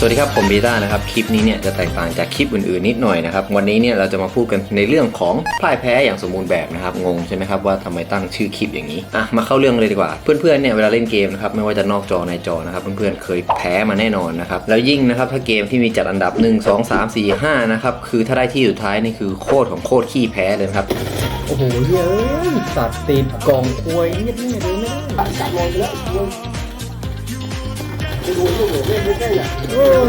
สวัสดีครับผมบีต้านะครับคลิปนี้เนี่ยจะแตกต่างจากคลิปอื่นๆนิดหน่อยนะครับวันนี้เนี่ยเราจะมาพูดกันในเรื่องของพ่ายแพ้อย่างสมบูรณ์แบบนะครับงงใช่ไหมครับว่าทำไมตั้งชื่อคลิปอย่างนี้อะมาเข้าเรื่องเลยดีกว่า เพื่อนๆเนี่ยเวลาเล่นเกมนะครับไม่ว่าจะนอกจอในจอนะครับเพื่อนๆเคยแพ้มาแน่นอนนะครับแล้วยิ่งนะครับถ้าเกมที่มีจัดอันดับ 1 2 3 4 5นะครับคือถ้าได้ที่สุดท้ายนี่คือโคตรของโคตรขี้แพ้เลยครับโอ้โหเย้ยสัตว์ติดกองควยเงียบๆเลยนะจับลงไปแล้วลงไปดูลูก เล่นไม่ใช่อย่างเออ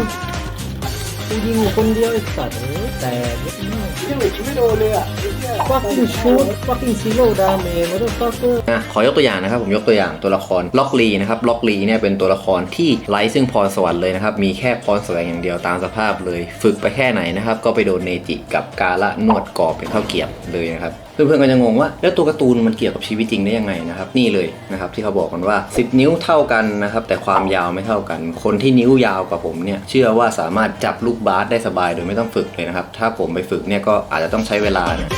กูยิงอยู่คนเดียวไอ้สัตว์เอ้ยแต่เย็ดมากที่หลุดไม่โดนเลยอะไอ้เหี้ย fucking shoot fucking zero damage motherfucker อะขอยกตัวอย่างนะครับผมยกตัวอย่างตัวละครล็อกลีนะครับล็อกลีเนี่ยเป็นตัวละครที่ไร้ซึ่งพรสวรรค์เลยนะครับมีแค่พรแสวงอย่างเดียวตามสภาพเลย ฝึกไปแค่ไหนนะครับก็ไปโดนเนจิกับกาละนวดกรอบเป็นข้าวเกรียบเลยนะครับ เพื่อนๆก็จะงงว่าแล้วตัวการ์ตูนมันเกี่ยวกับชีวิตจริงได้ยังไงนะครับนี่เลยนะครับที่เขาบอกกันว่า 10 นิ้วเท่ากันนะครับแต่ความยาวไม่เท่ากัน คนที่นิ้วยาวกว่าผมเนี่ยเชื่อว่าสามารถจับลูกบาสได้สบายโดยไม่ต้องฝึกเลยนะครับถ้าผมไปฝึกเนี่ยก็อาจจะต้องใช้เวลาเนี่ย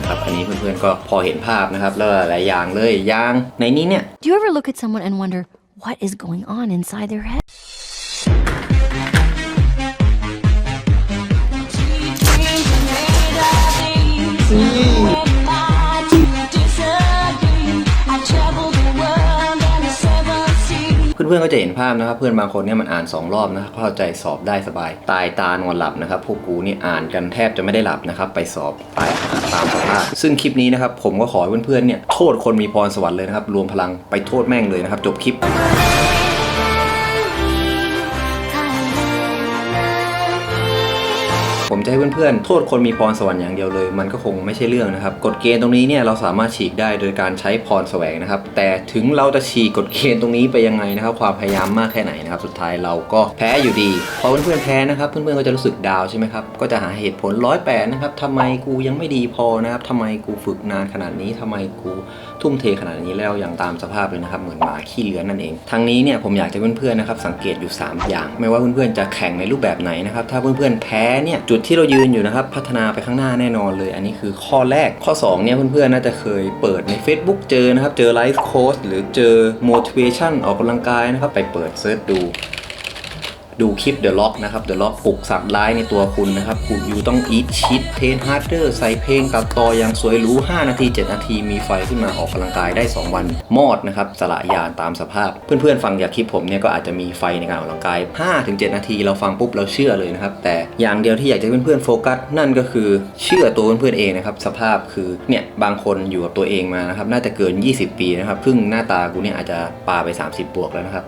นะครับอันนี้เพื่อนๆก็พอเห็นภาพนะครับแล้วหลายอย่างเลยอย่างในนี้เนี่ย Do you ever look at someone and wonder what is going on inside their head? เพื่อนๆก็จะเห็นภาพนะครับเพื่อนบางคนเนี่ยมันอ่าน 2 รอบนะครับเข้าใจสอบได้สบาย ตายตานอนหลับนะครับพวกกูนี่อ่านกันแทบจะไม่ได้หลับนะครับไปสอบตายตามสภาพซึ่งคลิปนี้นะครับผมก็ขอให้เพื่อนๆเนี่ยโทษคนมีพรสวรรค์เลยนะครับรวมพลังไปโทษแม่งเลยนะครับจบคลิป ผมจะให้เพื่อนๆ โทษคนมีพรสวรรค์อย่างเดียวเลย มันก็คงไม่ใช่เรื่องนะครับ กฎเกณฑ์ตรงนี้เนี่ยเราสามารถฉีกได้โดยการใช้พรแสวงนะครับ แต่ถึงเราจะฉีกกฎเกณฑ์ตรงนี้ไปยังไงนะครับ ความพยายามมากแค่ไหนนะครับ สุดท้ายเราก็แพ้อยู่ดี พอเพื่อนๆแพ้นะครับ เพื่อนๆก็จะรู้สึกดาวใช่ไหมครับ ก็จะหาเหตุผลร้อยแปดนะครับทำไมกูยังไม่ดีพอนะครับทำไมกูฝึกนานขนาดนี้ทำไมกูทุ่มเทขนาดนี้แล้วอย่างตามสภาพเลยนะครับ เหมือนหมาขี้เลื้อนนั่นเอง ทั้งนี้เนี่ยผมอยากจะเพื่อนๆนะครับสังเกตอยู่ 3 อย่าง ไม่ว่าเพื่อนๆจะแข่งในรูปแบบไหนนะครับ ถ้าเพื่อนๆแพ้เนี่ยจุดที่เรายืนอยู่นะครับ พัฒนาไปข้างหน้าแน่นอนเลย อันนี้คือข้อแรกข้อ 2 เนี่ยเพื่อนๆน่าจะเคยเปิดใน Facebook เจอนะครับ เจอไลฟ์โค้ชหรือเจอ motivation ออกกำลังกายนะครับ ไปเปิดเซิร์ชดู ดูคลิป The Lock นะครับ The Lock ปลุกสัตว์ร้ายในตัวคุณนะครับคุณอยู่ต้อง eat shit train harder ใส่เพลงตัดต่ออย่างสวยหรู5นาที 7 นาที มีไฟขึ้นมาออกกำลังกายได้ 2 วัน มอดนะครับสละยานตามสภาพ เพื่อนๆ ฟังจากคลิปผมเนี่ยก็อาจจะมีไฟในการออกกำลังกาย 5-7 นาทีเราฟังปุ๊บเราเชื่อเลยนะครับ แต่อย่างเดียวที่อยากจะให้เพื่อนๆโฟกัสนั่นก็คือเชื่อตัวเพื่อนๆเองนะครับสภาพคือเนี่ยบางคนอยู่กับตัวเองมานะครับน่าจะเกิน 20 ปีนะครับซึ่งหน้าตากูเนี่ยอาจจะปาไป 30 บวกแล้วนะครับ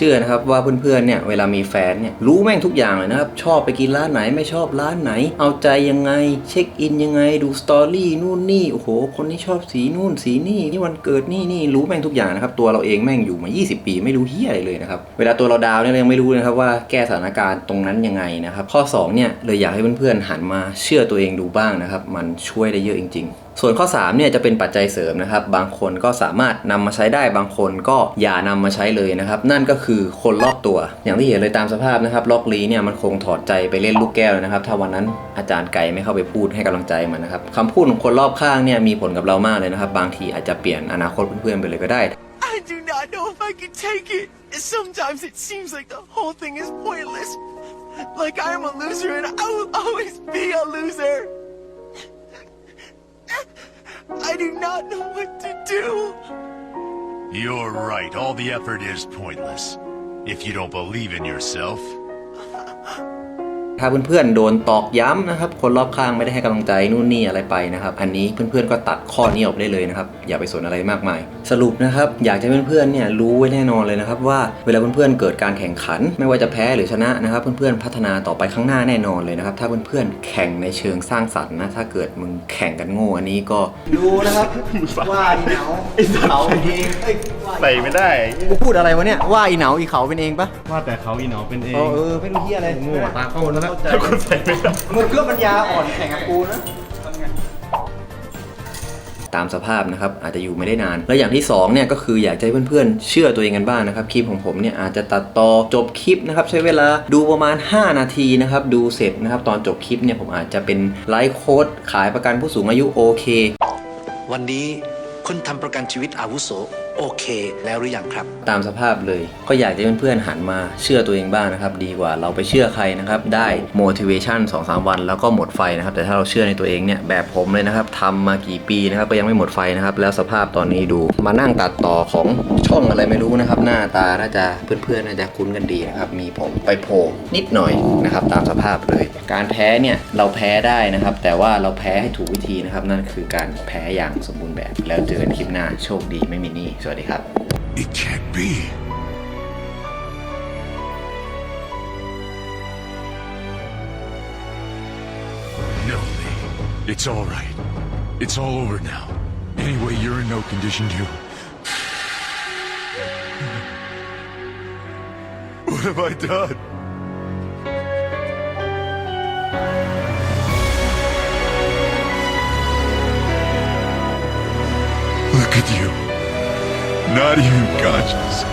ชื่อนะครับว่าเพื่อนๆเนี่ยเวลามีแฟนเนี่ยรู้แม่งทุกอย่างเลยนะครับ ชอบไปกินร้านไหนไม่ชอบร้านไหน เอาใจยังไง เช็คอินยังไงดูสตอรี่นู่นนี่โอ้โห คนนี้ชอบสีนู่นสีนี่นี่วันเกิดนี่นี่รู้แม่งทุกอย่างนะครับตัวเราเองแม่งอยู่มา 20 ปีไม่รู้เฮียอะไรเลยนะครับเวลาตัวเราดาวเนี่ยยังไม่รู้นะครับว่าแก้สถานการณ์ตรงนั้นยังไงนะครับข้อ2เนี่ยเลยอยากให้เพื่อนๆหันมาเชื่อตัวเองดูบ้างนะครับมันช่วยได้เยอะจริง ๆส่วนข้อ3เนี่ยจะเป็นปัจจัยเสริมนะครับ บางคนก็สามารถนำมาใช้ได้บางคนก็อย่านำมาใช้เลยนะครับ นั่นก็คือคนรอบตัว อย่างที่เห็นเลยตามสภาพนะครับล็อกลีเนี่ยมันคงถอดใจไปเล่นลูกแก้วนะครับ ถ้าวันนั้นอาจารย์ไก่ไม่เข้าไปพูดให้กำลังใจมันนะครับคำพูดของคนรอบข้างเนี่ยมีผลกับเรามากเลยนะครับ บางทีอาจจะเปลี่ยนอนาคตเพื่อนๆไปเลยก็ได้ I do not know if I can take it. Sometimes it seems like the whole thing is pointless. Like I am a loser and I will always be a loser. I do not know what to do. You're right. All the effort is pointless. If you don't believe in yourself, ถ้าเพื่อนๆ โดนตอกย้ำนะครับ คนรอบข้างไม่ได้ให้กำลังใจนู่นนี่อะไรไปนะครับ อันนี้เพื่อนๆ ก็ตัดข้อนี้ออกได้เลยนะครับ อย่าไปสนอะไรมากมาย สรุปนะครับ อยากจะให้เพื่อนๆ เนี่ยรู้ไว้แน่นอนเลยนะครับว่าเวลาเพื่อนๆ เกิดการแข่งขัน ไม่ว่าจะแพ้หรือชนะนะครับ เพื่อนๆ พัฒนาต่อไปข้างหน้าแน่นอนเลยนะครับ ถ้าเพื่อนๆ แข่งในเชิงสร้างสรรค์นะ ถ้าเกิดมึงแข่งกันโง่อันนี้ก็ดูนะครับว่าอีเหนาเขาเองเอ้ยว่าไปไม่ได้กูพูดอะไรวะเนี่ยว่าอีเหนาอีเขาเป็นเองปะว่าแต่เขาอีหนอเป็นเองเออเออไม่รู้เฮียอะไรโง่ตาโกนแล้วนะเข้าใจคุณใส่ไม่ได้มึงก็ปัญญาอ่อนแข่งกับกูนะทำไงตามสภาพนะครับอาจจะอยู่ไม่ได้นาน แล้วอย่างที่สองเนี่ยก็คืออยากจะให้เพื่อนๆ เชื่อตัวเองกันบ้างนะครับคลิปของผมเนี่ยอาจจะตัดต่อจบคลิปนะครับใช้เวลาดูประมาณ 5 นาทีนะครับดูเสร็จนะครับตอนจบคลิปเนี่ยผมอาจจะเป็นไลฟ์โค้ดขายประกันผู้สูงอายุโอเค วันนี้คุณทำประกันชีวิตอาวุโส โอเค แล้วหรือยังครับ ตามสภาพเลย ก็อยากให้เพื่อนๆหันมาเชื่อตัวเองบ้างนะครับ ดีกว่าเราไปเชื่อใครนะครับ ได้ motivation 2-3 วัน แล้วก็หมดไฟนะครับ แต่ถ้าเราเชื่อในตัวเองเนี่ยแบบผมเลยนะครับทำมากี่ปีนะครับก็ยังไม่หมดไฟนะครับ แล้วสภาพตอนนี้ดูมานั่งตัดต่อของช่องอะไรไม่รู้นะครับ หน้าตาน่าจะเพื่อนๆน่าจะคุ้นกันดีนะครับมีผมไปโผล่นิดหน่อยนะครับ ตามสภาพเลย การแพ้เนี่ยเราแพ้ได้นะครับ แต่ว่าเราแพ้ให้ถูกวิธีนะครับ นั่นคือการแพ้อย่างสมบูรณ์แบบ แล้วเจอกันคลิปหน้าโชคดีไม่มีหนี้สวัสดีครับ It can't be. No, Lee. It's all right. It's all over now. Anyway, you're in no condition to. What have I done? Look at you. Not even conscious.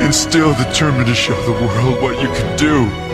And still determined to show the world what you can do.